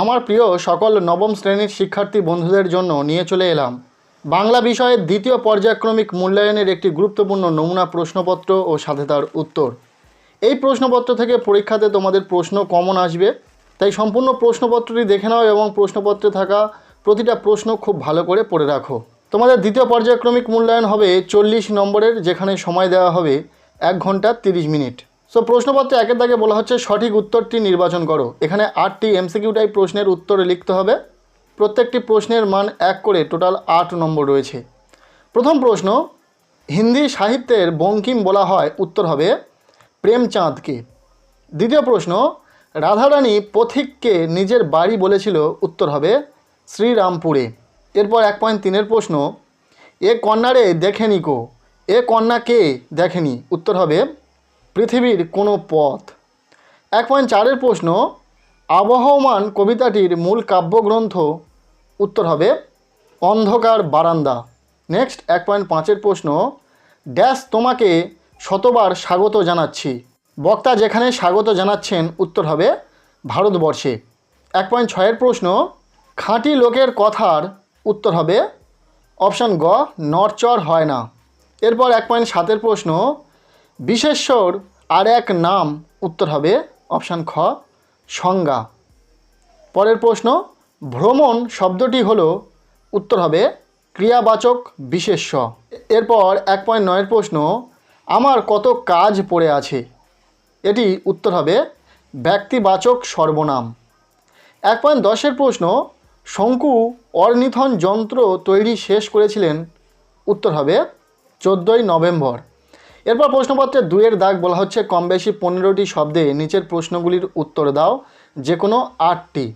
আমার প্রিয় সকল নবম শ্রেণির শিক্ষার্থী বন্ধুদের জন্য নিয়ে চলে এলাম। বাংলা বিষয়ের দ্বিতীয় পর্যায়ক্রমিক মূল্যায়নের একটি গুরুত্বপূর্ণ নমুনা প্রশ্নপত্র ও সাথে তার উত্তর। এই প্রশ্নপত্র থেকে পরীক্ষাতে তোমাদের প্রশ্ন কমন আসবে। তাই সম্পূর্ণ প্রশ্নপত্রটি দেখে নাও এবং প্রশ্নপত্রে থাকা প্রতিটা প্রশ্ন খুব ভালো করে পড়ে রাখো। তোমাদের দ্বিতীয় পর্যায়ক্রমিক মূল্যায়ন হবে চল্লিশ নম্বরের, যেখানে সময় দেওয়া হবে এক ঘণ্টা তিরিশ মিনিট। সো প্রশ্নপত্রে একের দাগে বলা হচ্ছে, সঠিক উত্তরটি নির্বাচন করো। এখানে আটটি এমসিকিউ টাইপ প্রশ্নের উত্তরে লিখতে হবে। প্রত্যেকটি প্রশ্নের মান এক করে টোটাল আট নম্বর রয়েছে। প্রথম প্রশ্ন, হিন্দি সাহিত্যের বঙ্কিম বলা হয়, উত্তর হবে প্রেমচাঁদকে। দ্বিতীয় প্রশ্ন, রাধারানী পথিককে নিজের বাড়ি বলেছিল, উত্তর হবে শ্রীরামপুরে। এরপর এক পয়েন্ট তিনের প্রশ্ন, এ কন্যারে দেখেনি কো? এ কন্যা কে দেখেনি? উত্তর হবে পৃথিবীর কোনো পথ। এক পয়েন্ট চারের প্রশ্ন, আবহমান কবিতাটির মূল কাব্যগ্রন্থ উত্তর হবে অন্ধকার বারান্দা। নেক্সট এক পয়েন্ট পাঁচের প্রশ্ন, ড্যাশ তোমাকে শতবার স্বাগত জানাচ্ছি। বক্তা যেখানে স্বাগত জানাচ্ছেন উত্তর হবে ভারতবর্ষে। এক পয়েন্ট ছয়ের প্রশ্ন, খাঁটি লোকের কথার উত্তর হবে অপশান গ নরচর হয় না। এরপর এক পয়েন্ট সাতের প্রশ্ন বিশেষ্বর আর এক নাম উত্তর হবে অপশান খ, সংজ্ঞা। পরের প্রশ্ন, ভ্রমণ শব্দটি হলো উত্তর হবে ক্রিয়াবাচক বিশেষ্য। এরপর এক পয়েন্ট নয়ের প্রশ্ন, আমার কত কাজ পড়ে আছে? এটি উত্তর হবে ব্যক্তিবাচক সর্বনাম। এক পয়েন্ট দশের প্রশ্ন, শঙ্কু অর্নিথন যন্ত্র তৈরি শেষ করেছিলেন? উত্তর হবে চোদ্দোই নভেম্বর। এরপর প্রশ্নপত্রে দুয়ের দাগ বলা হচ্ছে কম বেশি পনেরোটি শব্দে নিচের প্রশ্নগুলির উত্তর দাও যে কোনো আটটি।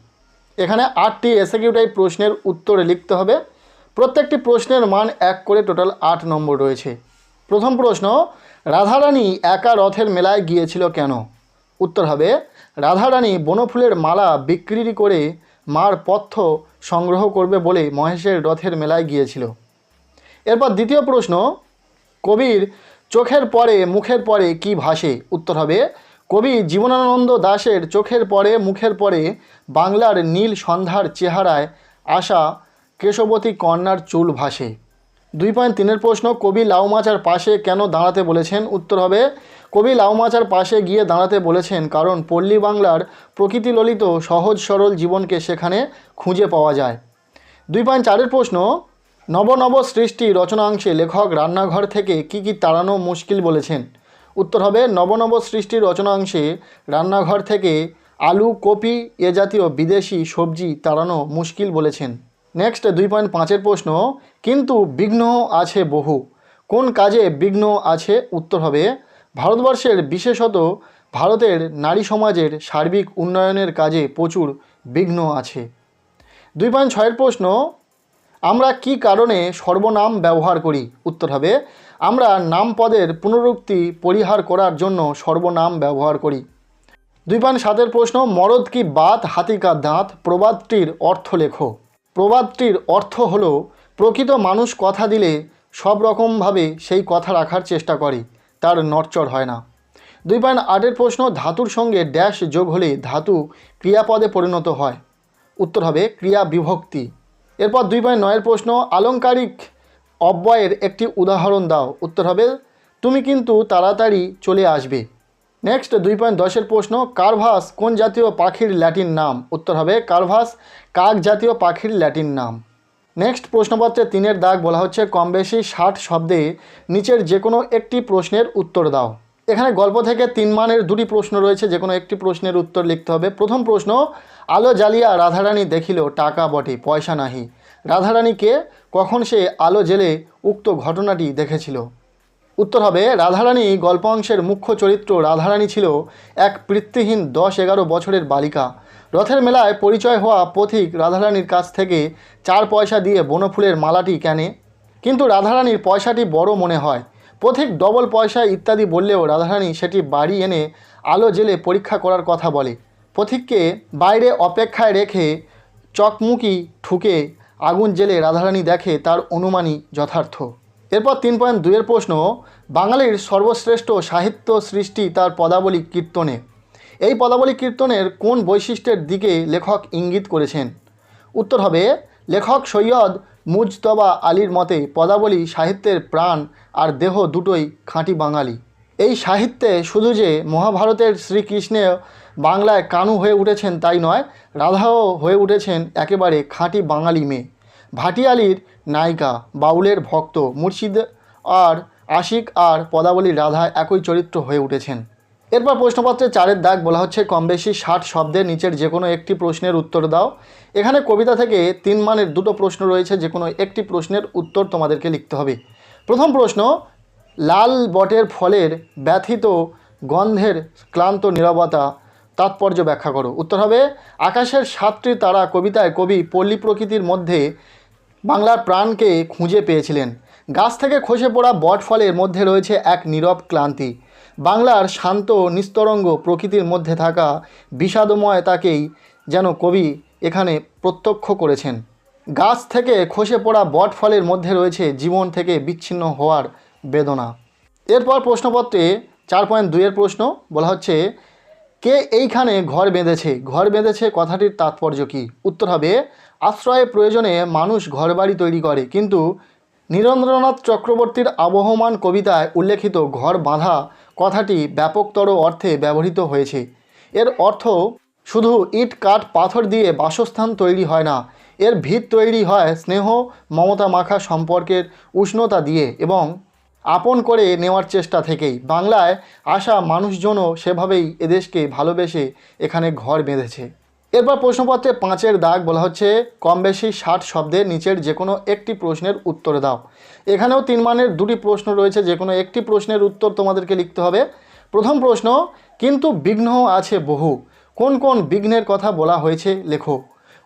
এখানে আটটি এসএকিউ টাইপ প্রশ্নের উত্তরে লিখতে হবে। প্রত্যেকটি প্রশ্নের মান এক করে টোটাল আট নম্বর রয়েছে। প্রথম প্রশ্ন, রাধারানী একা রথের মেলায় গিয়েছিল কেন? উত্তর হবে, রাধারানী বনফুলের মালা বিক্রি করে মার পথ্য সংগ্রহ করবে বলে মহেশের রথের মেলায় গিয়েছিল। এরপর দ্বিতীয় প্রশ্ন, কবির চোখের পরে, মুখের পরে কি ভাসে? উত্তর হবে, কবি জীবনানন্দ দাশের চোখের পরে, মুখের পরে বাংলার নীল সন্ধ্যার চেহারায় আসা কেশবতী কন্যার চুল ভাসে। দুই পয়েন্ট তিনের প্রশ্ন, কবি লাউমাচার পাশে কেন দাঁড়াতে বলেছেন? উত্তর হবে, কবি লাউমাচার পাশে গিয়ে দাঁড়াতে বলেছেন কারণ পল্লী বাংলার প্রকৃতিললিত সহজ সরল জীবনকে সেখানে খুঁজে পাওয়া যায়। দুই পয়েন্ট চারের প্রশ্ন নব নব সৃষ্টি রচনাংশে লেখক রান্নাঘর থেকে কি কি তাড়ানো মুশকিল বলেছেন। উত্তর হবে, নবনব সৃষ্টির রচনাংশে রান্নাঘর থেকে আলু, কপি, এ জাতীয় বিদেশি সবজি তাড়ানো মুশকিল বলেছেন। নেক্সট দুই পয়েন্ট পাঁচের প্রশ্ন, কিন্তু বিঘ্ন আছে বহু। কোন কাজে বিঘ্ন আছে? উত্তর হবে, ভারতবর্ষের বিশেষত ভারতের নারী সমাজের সার্বিক উন্নয়নের কাজে প্রচুর বিঘ্ন আছে। দুই পয়েন্ট ছয়ের প্রশ্ন আমরা কি কারণে সর্বনাম ব্যবহার করি? উত্তর হবে, আমরা নাম পদের পুনরুক্তি পরিহার করার জন্য সর্বনাম ব্যবহার করি। দুই পান সাতের প্রশ্ন, মরদ কি বাত হাতিকা দাঁত? প্রবাদটির অর্থ লেখো। প্রবাদটির অর্থ হলো, প্রকৃত মানুষ কথা দিলে সব রকমভাবে সেই কথা রাখার চেষ্টা করে, তার নড়চড় হয় না। দুই পয়েন্ট আটের প্রশ্ন, ধাতুর সঙ্গে ড্যাশ যোগ হলে ধাতু ক্রিয়াপদে পরিণত হয়। উত্তর হবে, ক্রিয়া বিভক্তি। এরপর দুই পয়েন্ট নয়ের প্রশ্ন, আলংকারিক অব্যয়ের একটি উদাহরণ দাও। উত্তর হবে, তুমি কিন্তু তাড়াতাড়ি চলে আসবে। নেক্সট দুই পয়েন্ট দশের প্রশ্ন, কার্ভাস কোন জাতীয় পাখির ল্যাটিন নাম? উত্তর হবে, কার্ভাস কাক জাতীয় পাখির ল্যাটিন নাম। নেক্সট প্রশ্নপত্রে তিনের দাগ বলা হচ্ছে, কম বেশি ষাট শব্দে নিচের যে কোনো একটি প্রশ্নের উত্তর দাও। এখানে গল্প থেকে তিন মানের দুটি প্রশ্ন রয়েছে যে কোনো একটি প্রশ্নের উত্তর লিখতে হবে। প্রথম প্রশ্ন আলো জ্বালিয়া রাধারানী দেখিল, টাকা বটে, পয়সা নাহি। রাধারানীকে কখন সে আলো জেলে উক্ত ঘটনাটি দেখেছিল? উত্তর হবে, রাধারানী গল্প অংশের মুখ্য চরিত্র রাধারানী ছিল এক বৃত্তিহীন দশ এগারো বছরের বালিকা। রথের মেলায় পরিচয় হওয়া পথিক রাধারানীর কাছ থেকে চার পয়সা দিয়ে বনফুলের মালাটি কেনে। কিন্তু রাধারানীর পয়সাটি বড় মনে হয়। পথিক ডবল পয়সা ইত্যাদি বললেও রাধারানী সেটি বাড়ি এনে আলো জেলে পরীক্ষা করার কথা বলে। পথিককে বাইরে অপেক্ষায় রেখে চকমুকি ঠুকে আগুন জেলে রাধারানী দেখে তার অনুমানই যথার্থ। এরপর তিন পয়েন্ট দুইয়ের প্রশ্ন, বাঙালির সর্বশ্রেষ্ঠ সাহিত্য সৃষ্টি তার পদাবলী কীর্তনে। এই পদাবলী কীর্তনের কোন বৈশিষ্ট্যের দিকে লেখক ইঙ্গিত করেছেন? উত্তর হবে, লেখক সৈয়দ মুজতবা আলীর মতে পদাবলী সাহিত্যের প্রাণ আর দেহ দুটোই খাঁটি বাঙালি। এই সাহিত্যে শুধু যে মহাভারতের শ্রীকৃষ্ণে বাংলায় কানু হয়ে উঠেছেন তাই নয়, রাধাও হয়ে উঠেছেন একেবারে খাঁটি বাঙালি মেয়ে। ভাটিয়ালির নায়িকা, বাউলের ভক্ত, মুর্শিদ আর আশিক আর পদাবলী রাধা একই চরিত্র হয়ে উঠেছেন। এরপর প্রশ্নপত্রে চারের দাগ বলা হচ্ছে কম বেশি ষাট শব্দের নিচের যে কোনো একটি প্রশ্নের উত্তর দাও। এখানে কবিতা থেকে তিন মানের দুটো প্রশ্ন রয়েছে যে কোনো একটি প্রশ্নের উত্তর তোমাদেরকে লিখতে হবে। প্রথম প্রশ্ন লাল বটের ফলের ব্যথিত গন্ধের ক্লান্ত নীরবতা তাৎপর্য ব্যাখ্যা করো। উত্তর হবে, আকাশের সাতটি তারা কবিতায় কবি পল্লী প্রকৃতির মধ্যে বাংলার প্রাণকে খুঁজে পেয়েছিলেন। গাছ থেকে খসে পড়া বট ফলের মধ্যে রয়েছে এক নীরব ক্লান্তি। বাংলার শান্ত নিস্তরঙ্গ প্রকৃতির মধ্যে থাকা বিষাদময় তাকেই যেন কবি এখানে প্রত্যক্ষ করেছেন। গাছ থেকে খসে পড়া বট ফলের মধ্যে রয়েছে জীবন থেকে বিচ্ছিন্ন হওয়ার বেদনা। এরপর প্রশ্নপত্রে চার পয়েন্ট দুইয়ের প্রশ্ন বলা হচ্ছে, কে এইখানে ঘর বেঁধেছে? ঘর বেঁধেছে কথাটির তাৎপর্য কী? উত্তর হবে আশ্রয়ের প্রয়োজনে মানুষ ঘরবাড়ি তৈরি করে, কিন্তু নীরেন্দ্রনাথ চক্রবর্তীর আবহমান কবিতায় উল্লেখিত ঘর বাঁধা কথাটি ব্যাপকতর অর্থে ব্যবহৃত হয়েছে। এর অর্থ, শুধু ইট, কাঠ, পাথর দিয়ে বাসস্থান তৈরি হয় না, এর ভিত তৈরি হয় স্নেহ, মমতা মাখা সম্পর্কের উষ্ণতা দিয়ে এবং আপন করে নেওয়ার চেষ্টা থেকেই। বাংলায় আসা মানুষজনও সেভাবেই এদেশকে ভালোবেসে এখানে ঘর বেঁধেছে। এরপর প্রশ্নপত্রে পাঁচের দাগ বলা হচ্ছে কম বেশি ষাট শব্দের নিচের যে কোনো একটি প্রশ্নের উত্তর দাও। এখানেও তিন মানের দুটি প্রশ্ন রয়েছে যে কোনো একটি প্রশ্নের উত্তর তোমাদেরকে লিখতে হবে। প্রথম প্রশ্ন, কিন্তু বিঘ্ন আছে বহু। কোন কোন বিঘ্নের কথা বলা হয়েছে লেখো?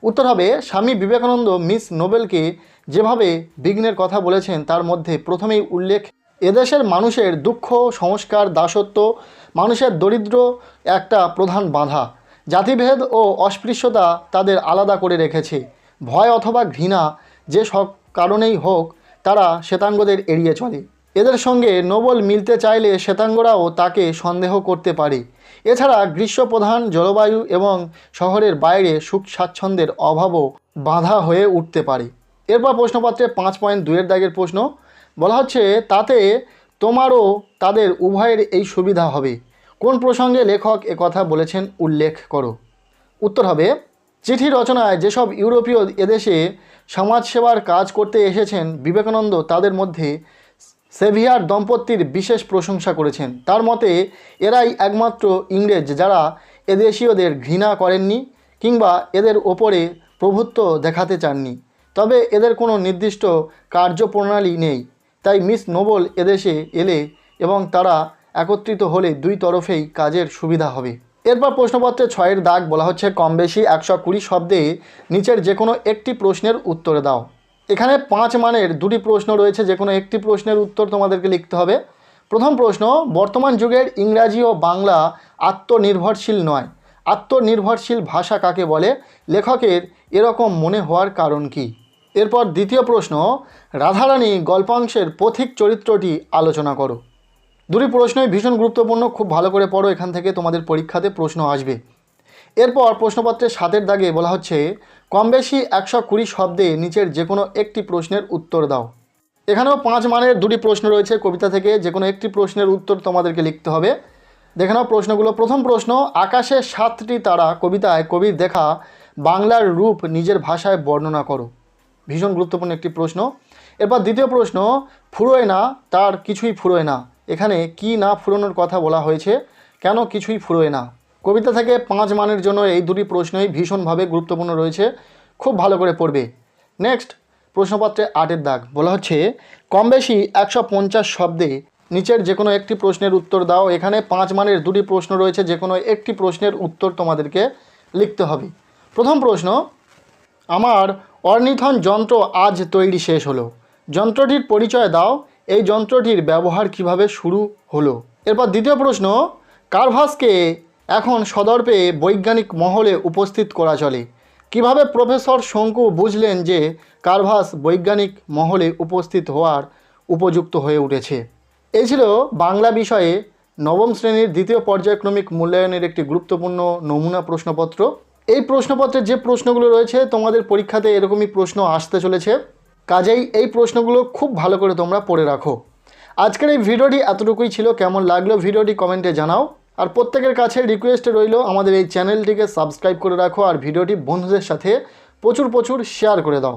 উত্তর হবে, স্বামী বিবেকানন্দ মিস নোবেলকে যেভাবে বিঘ্নের কথা বলেছেন, তার মধ্যে প্রথমেই উল্লেখ এদেশের মানুষের দুঃখ, সংস্কার, দাসত্ব মানুষের দরিদ্র একটা প্রধান বাধা। জাতিভেদ ও অস্পৃশ্যতা তাদের আলাদা করে রেখেছে। ভয় অথবা ঘৃণা যে সব কারণেই হোক, তারা শ্বেতাঙ্গদের এড়িয়ে চলে। এদের সঙ্গে নোবেল মিলতে চাইলে শ্বেতাঙ্গরাও তাকে সন্দেহ করতে পারে। এছাড়া গ্রীষ্মপ্রধান জলবায়ু এবং শহরের বাইরে সুখ স্বাচ্ছন্দ্যের অভাবও বাধা হয়ে উঠতে পারে। এরপর প্রশ্নপত্রে পাঁচ পয়েন্ট দুয়ের দাগের প্রশ্ন বলা হচ্ছে, তাতে তোমারও তাদের উভয়ের এই সুবিধা হবে। কোন প্রসঙ্গে লেখক কথা বলেছেন উল্লেখ করো। উত্তর হবে, চিঠি রচনায় যেসব ইউরোপীয় এদেশে সমাজসেবার কাজ করতে এসেছেন বিবেকানন্দ, তাদের মধ্যে সেভিয়ার দম্পতির বিশেষ প্রশংসা করেছেন। তার মতে, এরাই একমাত্র ইংরেজ যারা এদেশীয়দের ঘৃণা করেননি কিংবা এদের ওপরে প্রভুত্ব দেখাতে চাননি। তবে এদের কোনো নির্দিষ্ট কার্যপ্রণালী নেই। তাই মিস নোবেল এদেশে এলে এবং তারা একত্রিত হলে দুই তরফেই কাজের সুবিধা হবে। এরপর প্রশ্নপত্রে ছয়ের দাগ বলা হচ্ছে কম বেশি একশো কুড়ি শব্দে নিচের যে কোনো একটি প্রশ্নের উত্তর দাও। এখানে পাঁচ মানের দুটি প্রশ্ন রয়েছে যে কোনো একটি প্রশ্নের উত্তর তোমাদেরকে লিখতে হবে। প্রথম প্রশ্ন, বর্তমান যুগের ইংরাজি ও বাংলা আত্মনির্ভরশীল নয়। আত্মনির্ভরশীল ভাষা কাকে বলে? লেখকের এরকম মনে হওয়ার কারণ কি? এরপর দ্বিতীয় প্রশ্ন, রাধারানী গল্পাংশের পথিক চরিত্রটি আলোচনা করো। দুটি প্রশ্নই ভীষণ গুরুত্বপূর্ণ, খুব ভালো করে পড়ো, এখান থেকে তোমাদের পরীক্ষাতে প্রশ্ন আসবে। এরপর প্রশ্নপত্রের সাতের দাগে বলা হচ্ছে, কম বেশি একশো কুড়ি শব্দে নিচের যে কোনো একটি প্রশ্নের উত্তর দাও। এখানেও পাঁচ মানের দুটি প্রশ্ন রয়েছে কবিতা থেকে যে কোনো একটি প্রশ্নের উত্তর তোমাদেরকে লিখতে হবে। দেখে নাও প্রশ্নগুলো। প্রথম প্রশ্ন, আকাশে সাতটি তারা কবিতায় কবির দেখা বাংলার রূপ নিজের ভাষায় বর্ণনা করো। ভীষণ গুরুত্বপূর্ণ একটি প্রশ্ন। এরপর দ্বিতীয় প্রশ্ন, ফুরোয় না, তার কিছুই ফুরোয় না। এখানে কি না ফুরোনোর কথা বলা হয়েছে, কেন কিছুই ফুরোয় না? কবিতা থেকে পাঁচ মানের জন্য এই দুটি প্রশ্নই ভীষণভাবে গুরুত্বপূর্ণ রয়েছে। খুব ভালো করে পড়বে। নেক্সট, প্রশ্নপত্রে আটের দাগ। বলা হচ্ছে কম বেশি একশো পঞ্চাশ শব্দে নিচের যে কোনো একটি প্রশ্নের উত্তর দাও। এখানে পাঁচ মানের দুটি প্রশ্ন রয়েছে যে কোনো একটি প্রশ্নের উত্তর তোমাদেরকে লিখতে হবে। প্রথম প্রশ্ন, আমার অর্নিথন যন্ত্র আজ তৈরি শেষ হলো। যন্ত্রটির পরিচয় দাও, এই যন্ত্রটির ব্যবহার কীভাবে শুরু হলো? এরপর দ্বিতীয় প্রশ্ন, কারভাসকে এখন সদর্পে বৈজ্ঞানিক মহলে উপস্থিত করা চলে। কীভাবে প্রফেসর শঙ্কু বুঝলেন যে কারভাস বৈজ্ঞানিক মহলে উপস্থিত হওয়ার উপযুক্ত হয়ে উঠেছে? এই ছিল বাংলা বিষয়ে নবম শ্রেণির দ্বিতীয় পর্যায়ক্রমিক মূল্যায়নের একটি গুরুত্বপূর্ণ নমুনা প্রশ্নপত্র। এই প্রশ্নপত্রের যে প্রশ্নগুলো রয়েছে, তোমাদের পরীক্ষাতে এরকমই প্রশ্ন আসতে চলেছে। কাজেই এই প্রশ্নগুলো খুব ভালো করে তোমরা পড়ে রাখো। আজকের এই ভিডিওটি এতটুকুই ছিল। কেমন লাগল ভিডিওটি কমেন্টে জানাও। আর প্রত্যেকের কাছে রিকোয়েস্ট রইল, আমাদের এই চ্যানেলটিকে সাবস্ক্রাইব করে রাখো আর ভিডিওটি বন্ধুদের সাথে প্রচুর প্রচুর শেয়ার করে দাও।